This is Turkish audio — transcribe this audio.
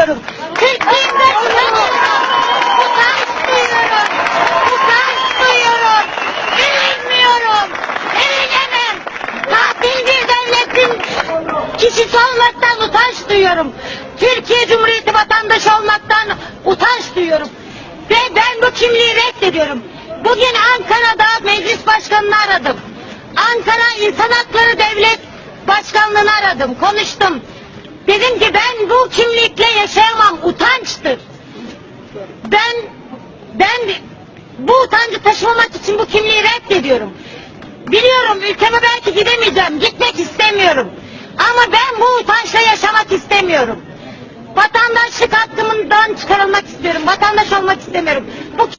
istiyoruz. Türk milletine utanç duyuyorum. Utanç duyuyorum. Erinmiyorum. Erinemem. Katil devletin kişisi olmaktan utanç duyuyorum. Türkiye Cumhuriyeti vatandaşı olmaktan utanç duyuyorum. Ve ben bu kimliği reddediyorum. Bugün Ankara'da meclis başkanını aradım. Ankara İnsan Hakları Devlet Başkanlığı'nı aradım, konuştum. Dedim ki ben bu kimlikle yaşayamam, utançtır. Ben, ben bu utancı taşımamak için bu kimliği reddediyorum. Biliyorum ülkeme belki gidemeyeceğim, gitmek istemiyorum. Ama ben bu utançla yaşamak istemiyorum. Vatandaşlık hakkımdan çıkarılmak istiyorum, vatandaş olmak istemiyorum. Bu